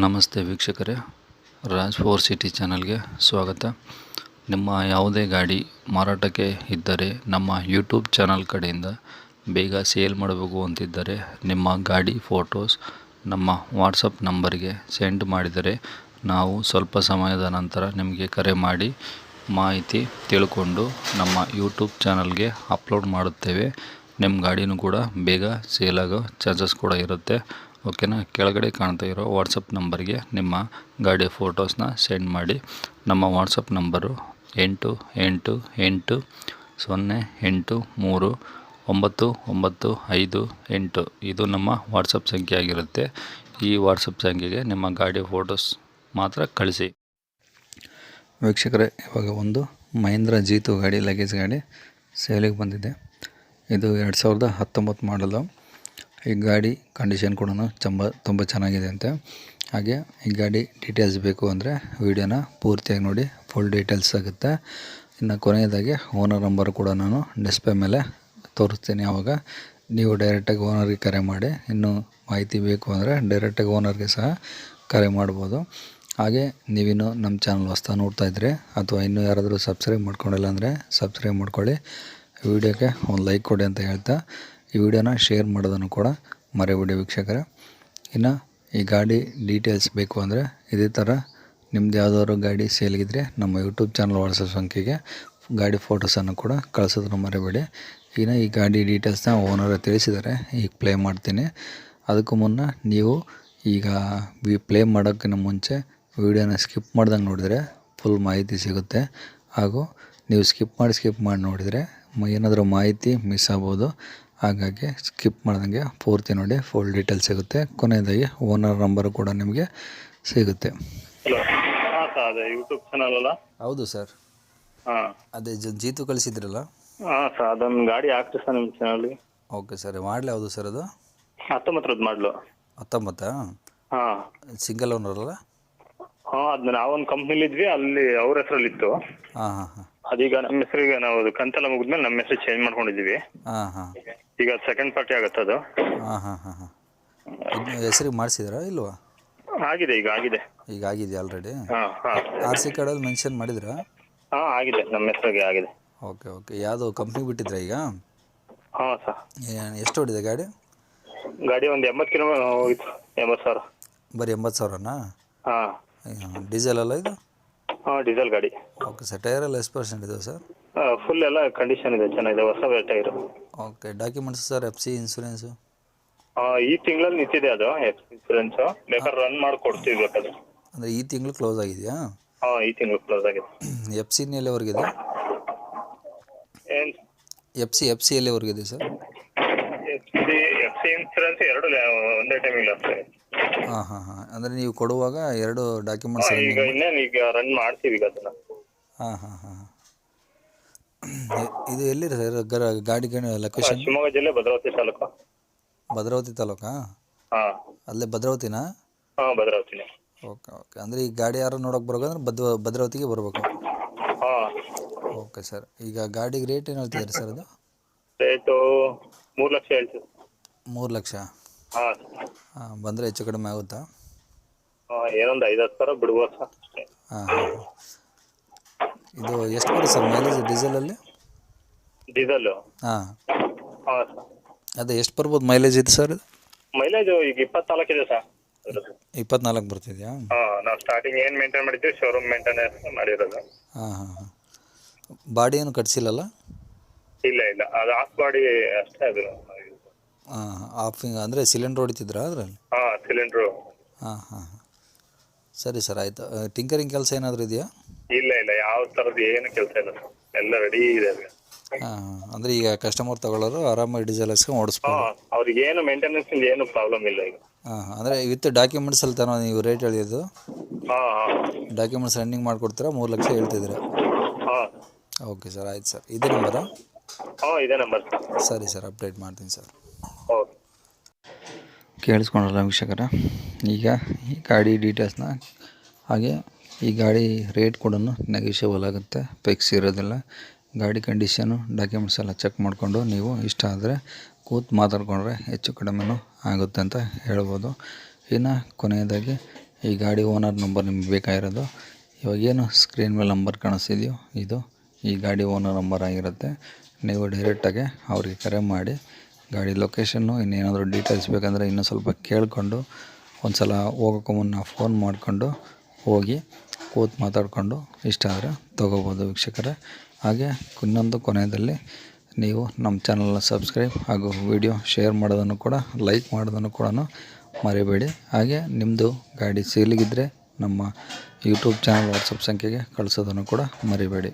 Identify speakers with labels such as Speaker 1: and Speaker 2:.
Speaker 1: ನಮಸ್ತೆ ವೀಕ್ಷಕರೇ, Raj four city ಚಾನಲ್ಗೆ ಸ್ವಾಗತ. ನಿಮ್ಮ ಯಾವುದೇ ಗಾಡಿ ಮಾರಾಟಕ್ಕೆ ಇದ್ದರೆ ನಮ್ಮ ಯೂಟ್ಯೂಬ್ ಚಾನಲ್ ಕಡೆಯಿಂದ ಬೇಗ ಸೇಲ್ ಮಾಡಬೇಕು ಅಂತಿದ್ದರೆ ನಿಮ್ಮ ಗಾಡಿ ಫೋಟೋಸ್ ನಮ್ಮ ವಾಟ್ಸಪ್ ನಂಬರ್ಗೆ ಸೆಂಡ್ ಮಾಡಿದರೆ ನಾವು ಸ್ವಲ್ಪ ಸಮಯದ ನಂತರ ನಿಮಗೆ ಕರೆ ಮಾಡಿ ಮಾಹಿತಿ ತಿಳ್ಕೊಂಡು ನಮ್ಮ ಯೂಟ್ಯೂಬ್ ಚಾನಲ್ಗೆ ಅಪ್ಲೋಡ್ ಮಾಡುತ್ತೇವೆ. ನಿಮ್ಮ ಗಾಡಿನೂ ಕೂಡ ಬೇಗ ಸೇಲ್ ಆಗೋ ಚಾನ್ಸಸ್ ಕೂಡ ಇರುತ್ತೆ. ಓಕೆನಾ? ಕೆಳಗಡೆ ಕಾಣ್ತಾ ಇರೋ ವಾಟ್ಸಪ್ ನಂಬರ್ಗೆ ನಿಮ್ಮ ಗಾಡಿ ಫೋಟೋಸ್ನ ಸೆಂಡ್ ಮಾಡಿ. ನಮ್ಮ ವಾಟ್ಸಪ್ ನಂಬರು ಎಂಟು ಎಂಟು ಎಂಟು, ಸೊನ್ನೆ, ಎಂಟು, ಮೂರು, ಒಂಬತ್ತು ಒಂಬತ್ತು, ಐದು, ಎಂಟು. ಇದು ನಮ್ಮ ವಾಟ್ಸಪ್ ಸಂಖ್ಯೆ ಆಗಿರುತ್ತೆ. ಈ ವಾಟ್ಸಪ್ ಸಂಖ್ಯೆಗೆ ನಿಮ್ಮ ಗಾಡಿ ಫೋಟೋಸ್ ಮಾತ್ರ ಕಳಿಸಿ. ವೀಕ್ಷಕರೇ, ಇವಾಗ ಒಂದು ಮಹೇಂದ್ರ ಜೀತು ಗಾಡಿ ಲಗೇಜ್ ಗಾಡಿ ಸೇಲಿಗೆ ಬಂದಿದೆ. ಇದು ಎರಡು ಸಾವಿರದ ಹತ್ತೊಂಬತ್ತು ಮಾಡಲು ಈ ಗಾಡಿ ಕಂಡೀಷನ್ ಕೂಡ ಚಂಬ ತುಂಬ ಚೆನ್ನಾಗಿದೆ ಅಂತೆ. ಹಾಗೆ ಈ ಗಾಡಿ ಡೀಟೇಲ್ಸ್ ಬೇಕು ಅಂದರೆ ವೀಡಿಯೋನ ಪೂರ್ತಿಯಾಗಿ ನೋಡಿ ಫುಲ್ ಡೀಟೇಲ್ಸ್ ಆಗುತ್ತೆ. ಇನ್ನು ಕೊನೆಯದಾಗಿ ಓನರ್ ನಂಬರ್ ಕೂಡ ನಾನು ಡಿಸ್ಪ್ಲೇ ಮೇಲೆ ತೋರಿಸ್ತೀನಿ ಆವಾಗ ನೀವು ಡೈರೆಕ್ಟಾಗಿ ಓನರ್ಗೆ ಕರೆ ಮಾಡಿ, ಇನ್ನೂ ಮಾಹಿತಿ ಬೇಕು ಅಂದರೆ ಡೈರೆಕ್ಟಾಗಿ ಓನರ್ಗೆ ಸಹ ಕರೆ ಮಾಡ್ಬೋದು. ಹಾಗೆ ನೀವಿನ್ನು ನಮ್ಮ ಚಾನಲ್ ಹೊಸ್ತಾ ನೋಡ್ತಾ ಇದ್ರೆ ಅಥವಾ ಇನ್ನೂ ಯಾರಾದರೂ ಸಬ್ಸ್ಕ್ರೈಬ್ ಮಾಡ್ಕೊಂಡಿಲ್ಲ ಅಂದರೆ ಸಬ್ಸ್ಕ್ರೈಬ್ ಮಾಡ್ಕೊಳ್ಳಿ. ವಿಡಿಯೋಗೆ ಒಂದು ಲೈಕ್ ಕೊಡಿ ಅಂತ ಹೇಳ್ತಾ ಈ ವಿಡಿಯೋನ ಶೇರ್ ಮಾಡೋದನ್ನು ಕೂಡ ಮರೆಯಬೇಡಿ ವೀಕ್ಷಕರೇ. ಇನ್ನು ಈ ಗಾಡಿ ಡೀಟೇಲ್ಸ್ ಬೇಕು ಅಂದರೆ ಇದೇ ಥರ ನಿಮ್ದು ಯಾವುದಾದ್ರು ಗಾಡಿ ಸೇಲ್ಗಿದ್ರೆ ನಮ್ಮ ಯೂಟ್ಯೂಬ್ ಚಾನಲ್ ವಾಟ್ಸಪ್ ಸಂಖ್ಯೆಗೆ ಗಾಡಿ ಫೋಟೋಸನ್ನು ಕೂಡ ಕಳಿಸೋದನ್ನು ಮರೆಯಬೇಡಿ. ಇನ್ನು ಈ ಗಾಡಿ ಡೀಟೇಲ್ಸ್ನ ಓನರ್ ತಿಳಿಸಿದ್ದಾರೆ. ಈಗ ಪ್ಲೇ ಮಾಡ್ತೀನಿ. ಅದಕ್ಕೂ ಮುನ್ನ ನೀವು ಈಗ ವಿ ಪ್ಲೇ ಮಾಡೋಕ್ಕಿಂತ ಮುಂಚೆ ವಿಡಿಯೋನ ಸ್ಕಿಪ್ ಮಾಡ್ದಂಗೆ ನೋಡಿದರೆ ಫುಲ್ ಮಾಹಿತಿ ಸಿಗುತ್ತೆ. ಹಾಗೂ ನೀವು ಸ್ಕಿಪ್ ಮಾಡಿ ಸ್ಕಿಪ್ ಮಾಡಿ ನೋಡಿದರೆ ಏನಾದರೂ ಮಾಹಿತಿ ಮಿಸ್ ಆಗ್ಬೋದು. ಹಾಗಾಗಿ ಸ್ಕಿಪ್ ಮಾಡ್ದಂಗೆ ಪೂರ್ತಿ ನೋಡಿ ಫುಲ್ ಡೀಟೇಲ್ಸ್ ಸಿಗುತ್ತೆ. ಕೊನೆಯದಾಗಿ ಓನರ್ ನಂಬರ್ ಕೂಡ ನಿಮಗೆ ಸಿಗುತ್ತೆ.
Speaker 2: ಹಲೋ ಹಾಂ ಸರ್ ಅದೇ ಯೂಟ್ಯೂಬ್ ಚಾನಲ್ ಅಲ್ಲ?
Speaker 1: ಹೌದು ಸರ್
Speaker 2: ಹಾಂ.
Speaker 1: ಅದೇ ಜೀತು ಕಳಿಸಿದ್ರಲ್ಲ?
Speaker 2: ಹಾಂ ಸರ್ ಅದೊಂದು ಗಾಡಿ ಹಾಕ್ತೀವಿ ಸರ್ ನಿಮ್ಮ ಚಾನಲ್ಗೆ
Speaker 1: ಓಕೆ ಸರ್ ಮಾಡಲಿ ಹೌದು ಸರ್ ಅದು?
Speaker 2: ಹತ್ತೊಂಬತ್ತರದ್ದು ಮಾಡಲು.
Speaker 1: ಹತ್ತೊಂಬತ್ತಾ?
Speaker 2: ಹಾಂ.
Speaker 1: ಸಿಂಗಲ್ ಓನರ್ ಅಲ್ಲ?
Speaker 2: ಹಾಂ ಅದನ್ನ ನಾವೊಂದು ಕಂಪ್ನಿಲಿ ಇದ್ವಿ ಅಲ್ಲಿ ಅವ್ರ ಹೆಸರಲ್ಲಿತ್ತು.
Speaker 1: ಹಾಂ ಹಾಂ ಹಾಂ.
Speaker 2: ಅದೀಗ ನಮ್ಮ ಹೆಸರಿಗೆ ನಾವು ಅದು ಕಂತೆಲ್ಲ ಮುಗಿದ್ಮೇಲೆ ನಮ್ಮ ಹೆಸರು ಚೇಂಜ್ ಮಾಡ್ಕೊಂಡಿದ್ದೀವಿ.
Speaker 1: ಹಾಂ ಹಾಂ.
Speaker 2: ಈಗ ಸೆಕೆಂಡ್ ಪಾರ್ಟಿ ಆಗುತ್ತೆ ಅದು.
Speaker 1: ಹಾಂ ಹಾಂ ಹಾಂ ಹೆಸರಿಗೆ ಮಾಡಿಸಿದ್ರಾ ಇಲ್ವಾ?
Speaker 2: ಆಗಿದೆ ಈಗ ಆಗಿದೆ.
Speaker 1: ಈಗ ಆಗಿದೆ ಆಲ್ರೆಡಿ
Speaker 2: ಹಾಂ ಹಾಂ
Speaker 1: ಆರ್ ಸಿ ಕಾರ್ಡಲ್ಲಿ ಮೆನ್ಷನ್ ಮಾಡಿದ್ರಾ?
Speaker 2: ಹಾಂ ಆಗಿದೆ. ನಮ್ಮ ಹೆಸರಿಗೆ ಆಗಿದೆ.
Speaker 1: Okay okay. ಯಾವುದು ಕಂಪ್ನಿ ಬಿಟ್ಟಿದ್ರ ಈಗ?
Speaker 2: ಹಾಂ ಸರ್.
Speaker 1: ಎಷ್ಟು ಹೊಡಿದೆ ಗಾಡಿ?
Speaker 2: ಗಾಡಿ ಒಂದು ಎಂಬತ್ತು ಕಿಲೋ ಹೋಗಿತ್ತು. ಎಂಬತ್ತು ಸಾವಿರ.
Speaker 1: ಬರೀ ಎಂಬತ್ತು ಸಾವಿರನಾ?
Speaker 2: ಹಾಂ.
Speaker 1: ಡೀಸೆಲ್ ಅಲ್ಲ ಇದು?
Speaker 2: ಹಾಂ ಡೀಸೆಲ್ ಗಾಡಿ.
Speaker 1: ಓಕೆ ಸರ್ ಟೈರ್ ಎಲ್ಲ ಎಷ್ಟು ಪರ್ಸೆಂಟ್ ಇದೆ ಸರ್
Speaker 2: ಫುಲ್ ಎಲ್ಲ ಕಂಡೀಷನ್ ಇದೆ ಚೆನ್ನಾಗಿದೆ. ಹೊಸ tyre
Speaker 1: okay documents sir F C insurance
Speaker 2: ಈ ತಿಂಗಳಲ್ಲಿ ನಿಂತಿದೆ ಅದು ಎಫ್ ಸಿ ಇನ್ಸೂರೆನ್ಸ್ ಬೇಕಾದ್ರೆ ರನ್ ಮಾಡಿ ಕೊಡ್ತೀವಿ ಬೇಕಾದ್ರೆ.
Speaker 1: ಅಂದರೆ ಈ ತಿಂಗಳು ಕ್ಲೋಸ್ ಆಗಿದೆಯಾ?
Speaker 2: ಹಾ ಈ ತಿಂಗಳು ಕ್ಲೋಸ್ ಆಗಿದೆ.
Speaker 1: ಎಫ್ ಸಿ ಎಲ್ಲಿವರೆಗಿದೆ?
Speaker 2: ಏನ್?
Speaker 1: F C F C ಎಲ್ಲಿವರೆಗಿದೆ sir
Speaker 2: F C F C insurance ಎರಡು ಲ- ಒಂದೇ ಟೈಮಿಗೆ ಆಗ್ತದೆ
Speaker 1: ಹಾಂ ಹಾಂ ಹಾಂ. ಅಂದರೆ ನೀವು ಕೊಡುವಾಗ ಎರಡು ಡಾಕ್ಯುಮೆಂಟ್ಸ್
Speaker 2: ಈಗ ಇನ್ನೇನು ಈಗ ರನ್ ಮಾಡ್ತೀವಿ ಈಗ ಅದನ್ನ.
Speaker 1: ಹಾಂ ಹಾಂ ಹಾಂ ಇದು ಎಲ್ಲಿದೆ ಸರ್? ಗರ ಗಾಡಿ ಲೊಕೇಶನ್
Speaker 2: ಶಿವಮೊಗ್ಗ ಜಿಲ್ಲೆ ಭದ್ರಾವತಿ ತಾಲೂಕು.
Speaker 1: ಭದ್ರಾವತಿ ತಾಲೂಕಾ?
Speaker 2: ಹಾ.
Speaker 1: ಅಲ್ಲೇ ಭದ್ರಾವತಿನಾ?
Speaker 2: ಹಾ ಭದ್ರಾವತಿನೇ.
Speaker 1: Okay okay. ಅಂದರೆ ಈ ಗಾಡಿ ಯಾರು ನೋಡೋಕೆ ಬರಬೇಕಂದ್ರೆ ಭದ್ರ ಭದ್ರಾವತಿಗೆ ಬರಬೇಕು.
Speaker 2: ಹಾ.
Speaker 1: Okay sir. ಈಗ ಗಾಡಿಗೆ ರೇಟ್ ಏನು ಹೇಳ್ತಿದ್ದಾರೆ ಸರ್ ಅದು?
Speaker 2: ರೇಟು ಮೂರು ಲಕ್ಷ ಹೇಳ್ತೀವಿ.
Speaker 1: ಮೂರು ಲಕ್ಷ.
Speaker 2: ಹಾ.
Speaker 1: ಹಾಂ ಬಂದರೆ ಹೆಚ್ಚು ಕಡಿಮೆ ಆಗುತ್ತಾ?
Speaker 2: ಏನೊಂದು ಐದು ಹತ್ತು ಸಾವಿರ ಬಿಡ್ಬೋದು ಸರ್ ಅಷ್ಟೇ.
Speaker 1: ಹಾಂ ಇದು ಎಷ್ಟು ಬರುತ್ತೆ ಸರ್ ಮೈಲೇಜ್ ಡೀಸೆಲಲ್ಲಿ
Speaker 2: ಡೀಸೆಲ್ಲು
Speaker 1: ಹಾಂ.
Speaker 2: ಹಾ ಸರ್.
Speaker 1: ಅದೇ ಎಷ್ಟು ಬರ್ಬೋದು ಮೈಲೇಜ್ ಇದು ಸರ್ ಮೈಲೇಜ್
Speaker 2: ಮೈಲೇಜು ಈಗ ಇಪ್ಪತ್ನಾಲ್ಕು ಇದೆ ಸರ್. ಅದ್ರದ್ದು.
Speaker 1: ಇಪ್ಪತ್ನಾಲ್ಕು ಬರ್ತಿದೆಯಾ?
Speaker 2: ಹಾ ನಾವು ಸ್ಟಾರ್ಟಿಂಗ್ ಏನು ಮೇಂಟೈನ್ ಮಾಡಿದ್ದೀವಿ ಶೋರೂಮ್ ಮೇಂಟೆನೆನ್ಸ್ ಮಾಡಿರೋದು.
Speaker 1: ಹಾಂ ಹಾಂ ಹಾಂ. ಬಾಡಿ ಏನು ಕಟ್ಸಿಲ್ಲಲ್ಲ?
Speaker 2: ಇಲ್ಲ ಇಲ್ಲ. ಅದು ಆಫ್ ಬಾಡಿ ಅಷ್ಟೇ ಅದು.
Speaker 1: ಹಾಂ ಆಫ್ ಅಂದರೆ ಸಿಲಿಂಡ್ರ್ ಹೊಡಿತಿದ್ರ ಅದರಲ್ಲಿ?
Speaker 2: ಹಾಂ ಸಿಲಿಂಡ್ರು
Speaker 1: ಹಾಂ ಹಾಂ ಸರಿ ಸರ್ ಆಯಿತು. ಟಿಂಕರಿಂಗ್ ಕೆಲಸ ಏನಾದರೂ ಇದೆಯಾ?
Speaker 2: ಇಲ್ಲ ಇಲ್ಲ. ಯಾವ ಥರದ್ದು ಏನು ಕೆಲಸ ಇಲ್ಲ ಸರ್. ಎಲ್ಲ ರೆಡಿ ಇದೆ
Speaker 1: ಹಾಂ ಅಂದರೆ ಈಗ ಕಸ್ಟಮರ್ ತಗೊಳ್ಳೋರು ಆರಾಮಾಗಿ ಡೀಸೆಲ್ ಹಾಕ್ಸ್ಕೊಂಡು
Speaker 2: ಹಾ
Speaker 1: ಓಡಿಸ್ಬೋದು.
Speaker 2: ಅವ್ರಿಗೆ ಏನು ಮೇಂಟೆನೆನ್ಸ್ ಏನು ಪ್ರಾಬ್ಲಮ್ ಇಲ್ಲ ಈಗ.
Speaker 1: ಹಾಂ ಅಂದ್ರೆ ವಿತ್ ಡಾಕ್ಯುಮೆಂಟ್ಸಲ್ಲಿ ತಾನೋ ನೀವು ರೇಟ್ ಹೇಳಿದ್ದು?
Speaker 2: ಹಾ ಹಾ.
Speaker 1: ಡಾಕ್ಯುಮೆಂಟ್ಸ್ ರನ್ನಿಂಗ್ ಮಾಡಿಕೊಡ್ತೀರಾ? ಮೂರು ಲಕ್ಷ ಹೇಳ್ತಿದ್ದೀರಾ?
Speaker 2: ಹಾ.
Speaker 1: ಓಕೆ ಸರ್ ಆಯ್ತು ಸರ್. ಇದೇ ನಂಬರಾ?
Speaker 2: ಹಾ ಇದೇ ನಂಬರ್ ಸರ್.
Speaker 1: ಸರಿ ಸರ್ ಅಪ್ಡೇಟ್ ಮಾಡ್ತೀನಿ ಸರ್.
Speaker 2: ಓಕೆ
Speaker 1: ಕೇಳಿಸ್ಕೊಂಡ್ರಲ್ಲ ವೀಕ್ಷಕರ? ಈಗ ಈ ಗಾಡಿ ಡೀಟೇಲ್ಸ್ನ ಹಾಗೆ ಈ ಗಾಡಿ ರೇಟ್ ಕೂಡ ನೆಗೆಷಿಯಬಲ್ ಆಗುತ್ತೆ ಫಿಕ್ಸ್ ಇರೋದಿಲ್ಲ. ಗಾಡಿ ಕಂಡೀಷನು ಡಾಕ್ಯುಮೆಂಟ್ಸ್ ಎಲ್ಲ ಚೆಕ್ ಮಾಡಿಕೊಂಡು ನೀವು ಇಷ್ಟ ಆದರೆ ಕೂತು ಮಾತಾಡ್ಕೊಂಡ್ರೆ ಹೆಚ್ಚು ಕಡಿಮೆನೂ ಆಗುತ್ತೆ ಅಂತ ಹೇಳ್ಬೋದು. ಇನ್ನು ಕೊನೆಯದಾಗಿ ಈ ಗಾಡಿ ಓನರ್ ನಂಬರ್ ನಿಮ್ಗೆ ಬೇಕಾಗಿರೋದು. ಇವಾಗೇನು ಸ್ಕ್ರೀನ್ ಮೇಲೆ ನಂಬರ್ ಕಾಣಿಸ್ತಿದೆಯೋ, ಇದು ಈ ಗಾಡಿ ಓನರ್ ನಂಬರ್ ಆಗಿರುತ್ತೆ. ನೀವು ಡೈರೆಕ್ಟಾಗಿ ಅವ್ರಿಗೆ ಕರೆ ಮಾಡಿ ಗಾಡಿ ಲೊಕೇಶನ್ನು ಇನ್ನೇನಾದರೂ ಡೀಟೇಲ್ಸ್ ಬೇಕಂದರೆ ಇನ್ನೂ ಸ್ವಲ್ಪ ಕೇಳಿಕೊಂಡು ಒಂದು ಸಲ ಹೋಗೋಕ್ಕೂ ಮುನ್ನ ಫೋನ್ ಮಾಡಿಕೊಂಡು ಹೋಗಿ ಕೂತು ಮಾತಾಡಿಕೊಂಡು ಇಷ್ಟ ಆದರೆ ತೊಗೋಬೋದು ವೀಕ್ಷಕರೇ. ಹಾಗೆ ಇನ್ನೊಂದು ಕೊನೆಯಲ್ಲಿ ನೀವು ನಮ್ಮ ಚಾನಲ್ನ ಸಬ್ಸ್ಕ್ರೈಬ್ ಹಾಗೂ ವಿಡಿಯೋ ಶೇರ್ ಮಾಡೋದನ್ನು ಕೂಡ ಲೈಕ್ ಮಾಡೋದನ್ನು ಕೂಡ ಮರಿಬೇಡಿ. ಹಾಗೆ ನಿಮ್ಮದು ಗಾಡಿ ಸೇಲಿಗಿದ್ದರೆ ನಮ್ಮ ಯೂಟ್ಯೂಬ್ ಚಾನಲ್ ವಾಟ್ಸಪ್ ಸಂಖ್ಯೆಗೆ ಕಳಿಸೋದನ್ನು ಕೂಡ ಮರಿಬೇಡಿ.